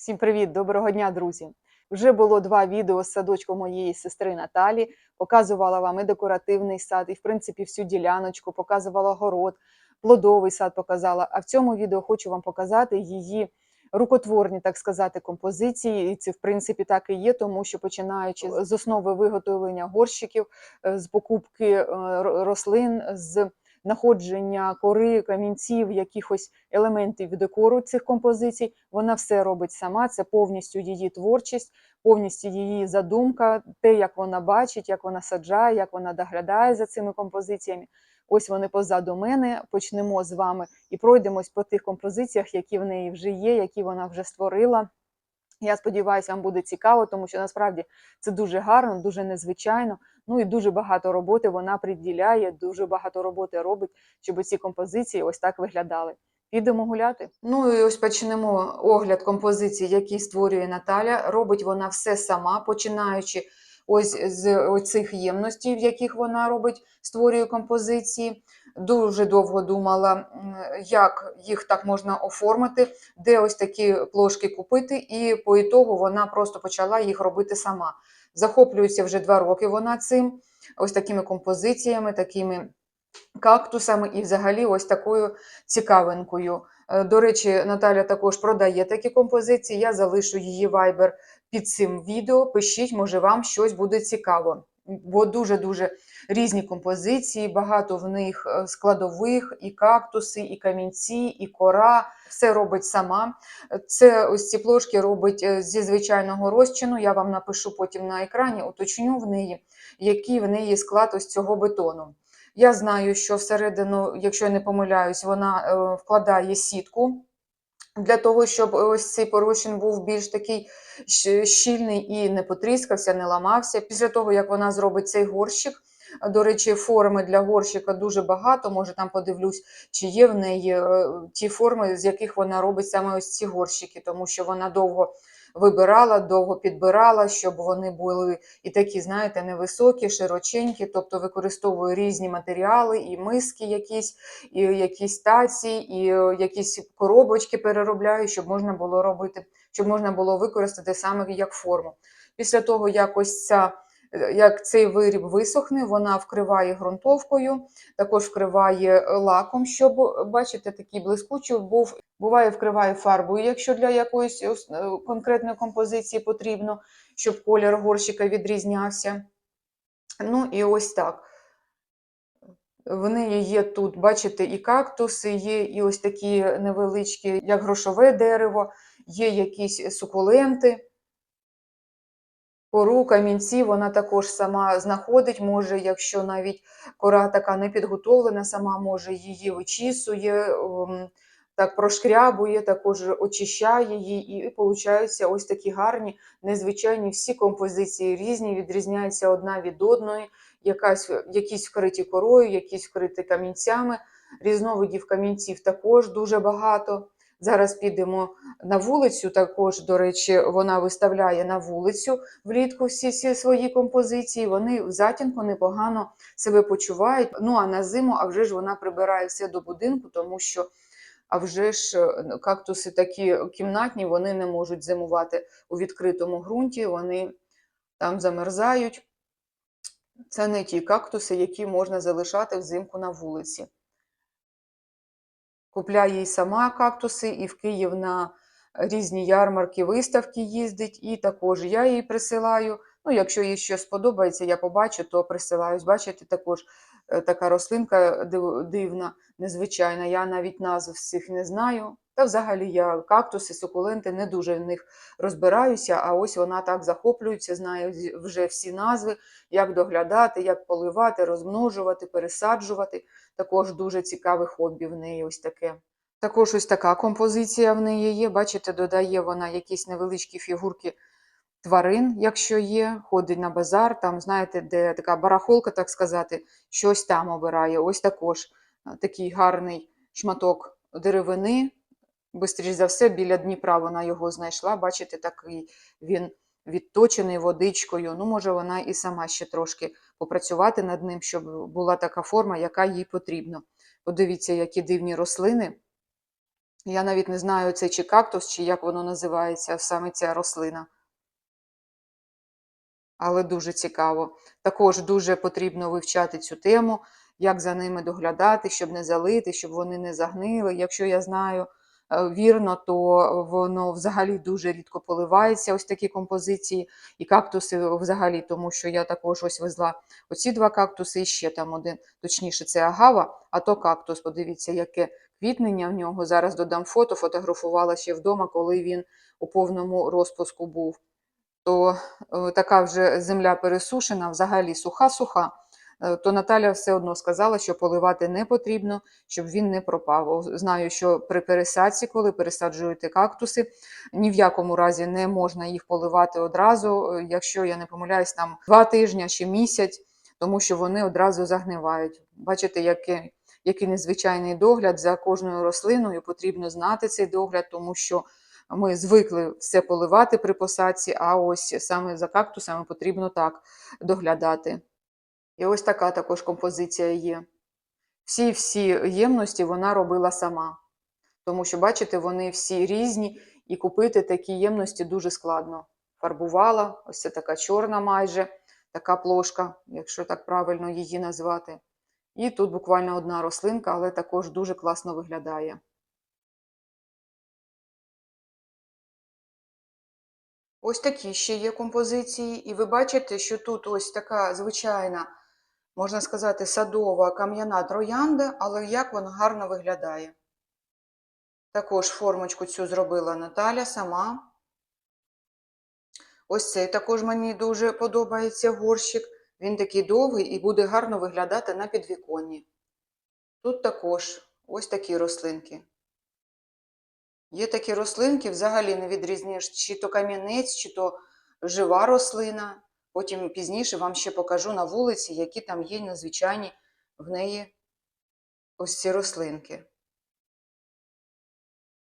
Всім привіт, доброго дня, друзі! Вже було два відео з садочку моєї сестри Наталі. Показувала вам і декоративний сад, і в принципі всю діляночку, показувала город, плодовий сад показала. А в цьому відео хочу вам показати її рукотворні, так сказати, композиції. І це в принципі так і є, тому що починаючи з основи виготовлення горщиків, е, з покупки е, рослин, з знаходження кори, камінців, якихось елементів декору цих композицій. Вона все робить сама. Це повністю її творчість, повністю її задумка, те, як вона бачить, як вона саджає, як вона доглядає за цими композиціями. Ось вони позаду мене. Почнемо з вами і пройдемось по тих композиціях, які в неї вже є, які вона вже створила. Я сподіваюся, вам буде цікаво, тому що насправді це дуже гарно, дуже незвичайно. Ну і дуже багато роботи вона приділяє, дуже багато роботи робить, щоб ці композиції ось так виглядали. Підемо гуляти. Ну і ось почнемо огляд композицій, які створює Наталя. Робить вона все сама, починаючи ось з оцих ємностей, в яких вона робить, створює композиції. Дуже довго думала, як їх так можна оформити, де ось такі плошки купити, і по ітогу вона просто почала їх робити сама. Захоплюється вже два роки вона цим, ось такими композиціями, такими кактусами і взагалі ось такою цікавинкою. Е, До речі, Наталя також продає такі композиції. Я залишу її вайбер під цим відео. Пишіть, може, вам щось буде цікаво. Бо дуже-дуже різні композиції, багато в них е, складових, і кактуси, і камінці, і кора. Все робить сама. Це ось ці плошки робить е, зі звичайного розчину. Я вам напишу потім на екрані, уточню в неї, який в неї склад ось цього бетону. Я знаю, що всередину, якщо я не помиляюсь, вона е, вкладає сітку для того, щоб ось цей порушень був більш такий щільний і не потріскався, не ламався. Після того, як вона зробить цей горщик, до речі, форми для горщика дуже багато. Може, там подивлюсь, чи є в неї е, ті форми, з яких вона робить саме ось ці горщики, тому що вона довго вибирала, довго підбирала, щоб вони були і такі, знаєте, невисокі, широченькі, тобто використовую різні матеріали, і миски якісь, і якісь таці, і е, якісь коробочки переробляю, щоб можна було робити, щоб можна було використати саме як форму. Після того, як ось ця. Е, Як цей виріб висохне, вона вкриває ґрунтовкою, також вкриває е, лаком, щоб, бачите, такий блискучий був. Буває, вкриває фарбою, якщо для якоїсь е, конкретної композиції потрібно, щоб колір горщика відрізнявся. Ну і ось так. В неї є тут, бачите, і кактуси, є і ось такі невеличкі, як грошове дерево, є якісь сукуленти. Кору, камінці вона також сама знаходить, може, якщо навіть кора така не підготовлена, сама може її вичісує, ем, так прошкрябує, також очищає її, і получаються ось такі гарні, незвичайні всі композиції різні, відрізняються одна від одної, якась, якісь вкриті корою, якісь вкриті камінцями. Різновидів камінців також дуже багато. Зараз підемо на вулицю. Також, до речі, вона виставляє на вулицю влітку всі, всі свої композиції. Вони в затінку непогано себе почувають. Ну а на зиму, а вже ж вона прибирає все до будинку, тому що а вже ж е, кактуси такі кімнатні, вони не можуть зимувати у відкритому ґрунті, вони там замерзають. Це не ті кактуси, які можна залишати взимку на вулиці. Купляє і сама кактуси, і в Київ на різні ярмарки, виставки їздить, і також я їй присилаю. Ну, якщо їй щось сподобається, я побачу, то присилаюсь. Бачите, також е, така рослинка див- дивна, незвичайна. Я навіть назв всіх не знаю. Та взагалі я кактуси, сукуленти не дуже в них розбираюся, а ось вона так захоплюється, знає вже всі назви, як доглядати, як поливати, розмножувати, пересаджувати. Також дуже цікаве хобі в неї ось таке. Також ось така композиція в неї є. Бачите, додає вона якісь невеличкі фігурки тварин, якщо є, ходить на базар, там, знаєте, де така барахолка, так сказати, щось там обирає. Ось також е, такий гарний шматок деревини. Бистріш за все, біля Дніпра вона його знайшла. Бачите, такий він відточений водичкою. Ну, може, вона і сама ще трошки попрацювати над ним, щоб була така форма, яка їй потрібна. Подивіться, які дивні рослини. Я навіть не знаю, це чи кактус, чи як воно називається, саме ця рослина. Але дуже цікаво. Також дуже потрібно вивчати цю тему, як за ними доглядати, щоб не залити, щоб вони не загнили. Якщо я знаю вірно, то воно взагалі дуже рідко поливається, ось такі композиції, і кактуси взагалі, тому що я також ось везла оці два кактуси ще там один, точніше, це агава, а то кактус. Подивіться, яке квітнення в нього. Зараз додам фото, фотографувала ще вдома, коли він у повному розпуску був. То е, така вже земля пересушена, взагалі суха-суха, е, то Наталя все одно сказала, що поливати не потрібно, щоб він не пропав. Знаю, що при пересадці, коли пересаджуєте кактуси, ні в якому разі не можна їх поливати одразу, е, якщо я не помиляюсь, там два тижні чи місяць, тому що вони одразу загнивають. Бачите, який, який незвичайний догляд за кожною рослиною, потрібно знати цей догляд, тому що ми звикли все поливати при посадці, а ось саме за кактусами потрібно так доглядати. І ось така також композиція є. Всі-всі ємності вона робила сама. Тому що, бачите, вони всі різні, і купити такі ємності дуже складно. Фарбувала, ось це така чорна майже, така плошка, якщо так правильно її назвати. І тут буквально одна рослинка, але також дуже класно виглядає. Ось такі ще є композиції, і ви бачите, що тут ось така звичайна, можна сказати, садова кам'яна троянда, але як вона гарно виглядає. Також формочку цю зробила Наталя сама. Ось цей також мені дуже подобається горщик. Він такий довгий і буде гарно виглядати на підвіконні. Тут також ось такі рослинки. Є такі рослинки, взагалі не відрізниш, чи то кам'янець, чи то жива рослина. Потім пізніше вам ще покажу на вулиці, які там є незвичайні в неї ось ці рослинки.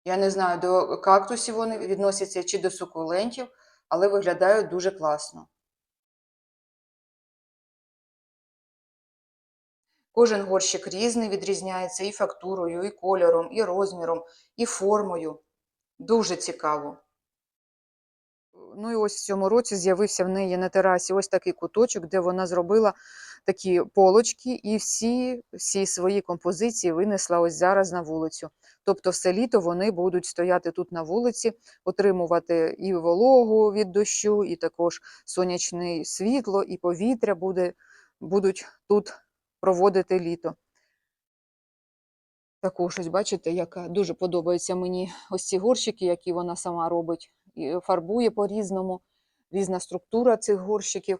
Я не знаю, до кактусів вони відносяться чи до сукулентів, але виглядають дуже класно. Кожен горщик різний відрізняється і фактурою, і кольором, і розміром, і формою. Дуже цікаво. Ну і ось в цьому році з'явився в неї на терасі ось такий куточок, де вона зробила такі полочки і всі, всі свої композиції винесла ось зараз на вулицю. Тобто все літо вони будуть стояти тут на вулиці, отримувати і вологу від дощу, і також сонячне світло, і повітря буде, будуть тут проводити літо. Також ось бачите, яка дуже подобаються мені ось ці горщики, які вона сама робить, фарбує по-різному, різна структура цих горщиків.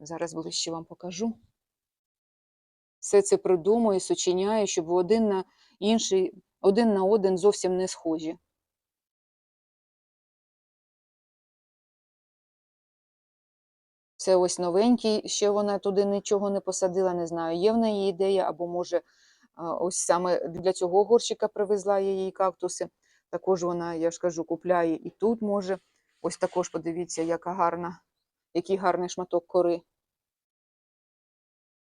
Зараз ближче вам покажу. Все це придумує, сочиняє, щоб один на інший, один на один зовсім не схожі. Це ось новенький, ще вона туди нічого не посадила, не знаю, є в неї ідея, або може ось саме для цього горщика привезла їй кактуси. Також вона, я ж кажу, купляє і тут може. Ось також подивіться, яка гарна, який гарний шматок кори.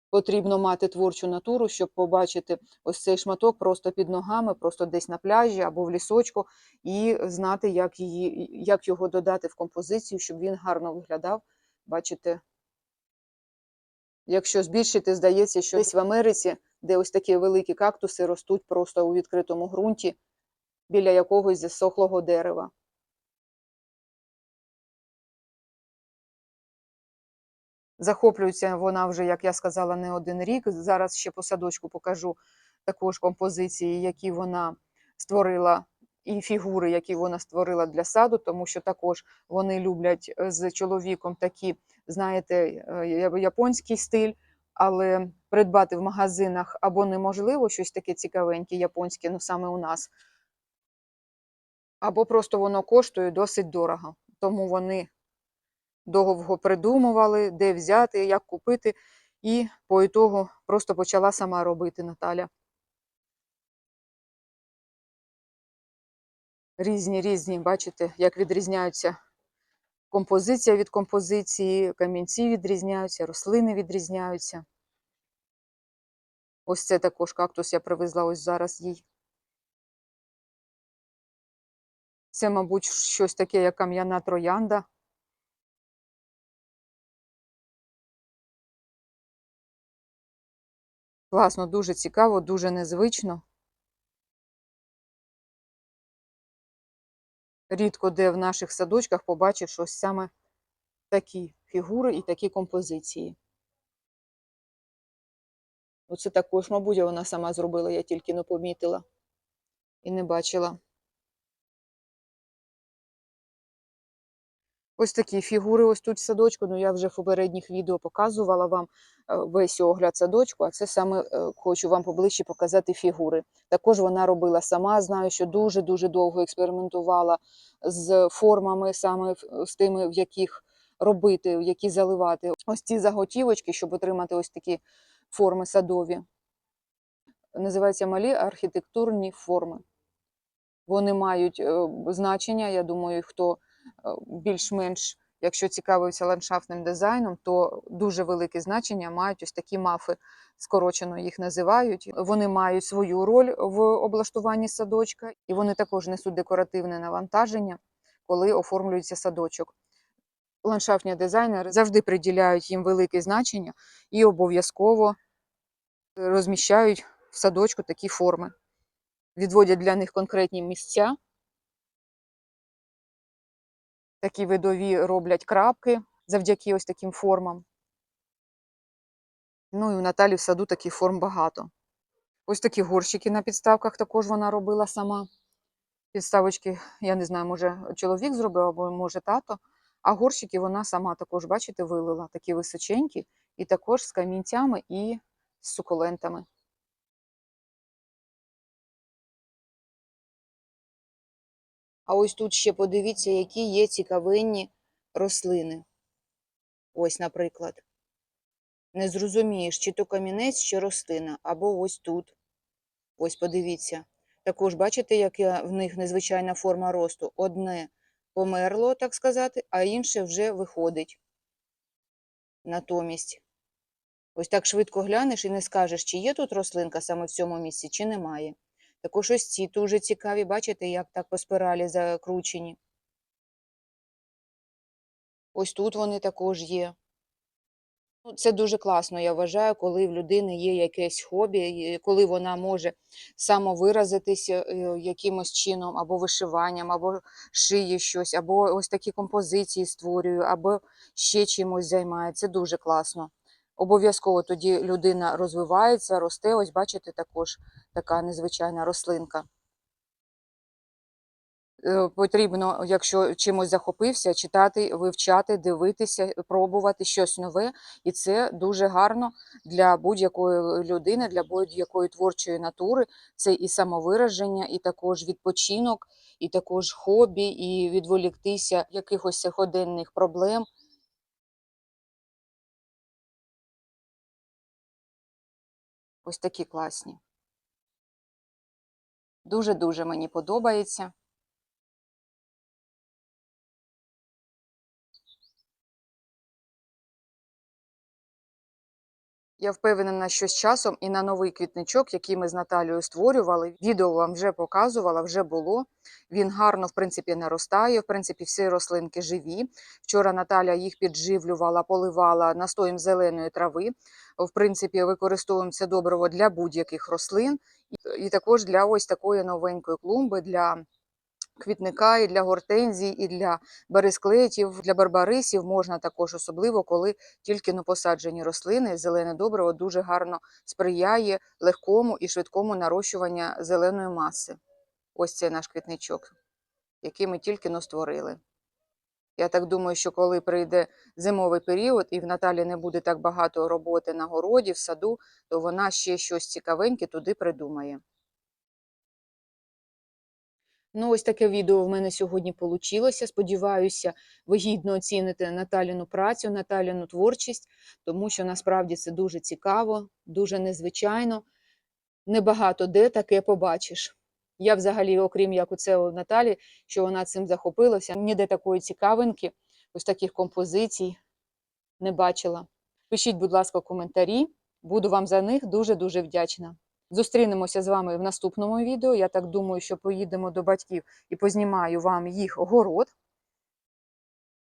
Потрібно мати творчу натуру, щоб побачити ось цей шматок просто під ногами, просто десь на пляжі або в лісочку, і знати, як, її, як його додати в композицію, щоб він гарно виглядав. Бачите, якщо збільшити, здається, що десь в Америці, де ось такі великі кактуси ростуть просто у відкритому ґрунті біля якогось засохлого дерева. Захоплюється вона вже, як я сказала, не один рік. Зараз ще по садочку покажу також композиції, які вона створила, і фігури, які вона створила для саду, тому що також вони люблять е, з чоловіком такі, знаєте, е, японський стиль, але придбати в магазинах або неможливо щось таке цікавеньке, японське, ну саме у нас, або просто воно коштує досить дорого. Тому вони довго придумували, де взяти, як купити, і по ітогу просто почала сама робити Наталя. Різні, різні, бачите, як відрізняються композиція від композиції, камінці відрізняються, рослини відрізняються. Ось це також кактус я привезла ось зараз їй. Це, мабуть, щось таке, як кам'яна троянда. Класно, дуже цікаво, дуже незвично. Рідко де в наших садочках побачиш ось саме такі фігури і такі композиції. Оце також, мабуть, вона сама зробила, я тільки не помітила і не бачила. Ось такі фігури ось тут в садочку. Ну, я вже в попередніх відео показувала вам е, весь огляд садочку, а це саме е, хочу вам поближче показати фігури. Також вона робила сама. Знаю, що дуже-дуже довго експериментувала з формами, саме з тими, в яких робити, в які заливати. Ось ці заготівочки, щоб отримати ось такі форми садові. Називаються малі архітектурні форми. Вони мають е, значення. Я думаю, хто більш-менш, якщо цікавився ландшафтним дизайном, то дуже велике значення мають ось такі мафи, скорочено їх називають. Вони мають свою роль в облаштуванні садочка, і вони також несуть декоративне навантаження, коли оформлюється садочок. Ландшафтні дизайнери завжди приділяють їм велике значення і обов'язково розміщають в садочку такі форми відводять для них конкретні місця. Такі видові роблять крапки завдяки ось таким формам. Ну і у Наталі в саду таких форм багато. Ось такі горщики на підставках також вона робила сама. Підставочки, я не знаю, може чоловік зробив, або може тато. А горщики вона сама також, бачите, вилила такі височенькі, і також з камінцями і з сукулентами. А ось тут ще подивіться, які є цікавинні рослини. Ось, наприклад. Не зрозумієш, чи то камінець, чи рослина, або ось тут. Ось подивіться. Також бачите, яка в них незвичайна форма росту. Одне померло, так сказати, а інше вже виходить. Натомість. Ось так швидко глянеш і не скажеш, чи є тут рослинка саме в цьому місці, чи немає. Також ось ці дуже цікаві, бачите, як так по спиралі закручені. Ось тут вони також є. Ну, Це дуже класно, я вважаю, коли в людини є якесь хобі, коли вона може самовиразитися е, якимось чином, або вишиванням, або шиє щось, або ось такі композиції створює, або ще чимось займається. Це дуже класно. Обов'язково тоді людина розвивається, росте. Ось бачите, також така незвичайна рослинка. Е, Потрібно, якщо чимось захопився, читати, вивчати, дивитися, пробувати щось нове, і це дуже гарно для будь-якої людини, для будь-якої творчої натури. Це і самовираження, і також відпочинок, і також хобі, і відволіктися якихось сьогоденних проблем. Ось такі класні. Дуже-дуже мені подобається. Я впевнена, що з часом і на новий квітничок, який ми з Наталією створювали, відео вам вже показувала, вже було. Він гарно, в принципі, наростає. В принципі, всі рослинки живі. Вчора Наталя їх підживлювала, поливала настоєм зеленої трави. В принципі, використовуємо це добриво для будь-яких рослин, і, також для ось такої новенької клумби. для квітника, і для гортензій, і для бересклетів, для барбарисів можна також, особливо коли тільки ну, посаджені рослини. Зелене добриво дуже гарно сприяє легкому і швидкому нарощуванню зеленої маси. Ось це наш квітничок, який ми тільки но створили. Я так думаю, що коли прийде зимовий період і в Наталі не буде так багато роботи на городі, в саду, то вона ще щось цікавеньке туди придумає. Ну, ось таке відео в мене сьогодні вийшло. Сподіваюся, ви гідно оціните Наталіну працю, Наталіну творчість, тому що насправді це дуже цікаво, дуже незвичайно. Небагато де таке побачиш. Я взагалі, окрім як оце у Наталі, що вона цим захопилася, ніде такої цікавинки, ось таких композицій не бачила. Пишіть, будь ласка, коментарі, буду вам за них дуже-дуже вдячна. Зустрінемося з вами в наступному відео. Я так думаю, що поїдемо до батьків і познімаю вам їх город.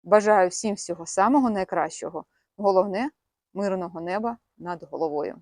Бажаю всім всього самого найкращого. Головне мирного неба над головою.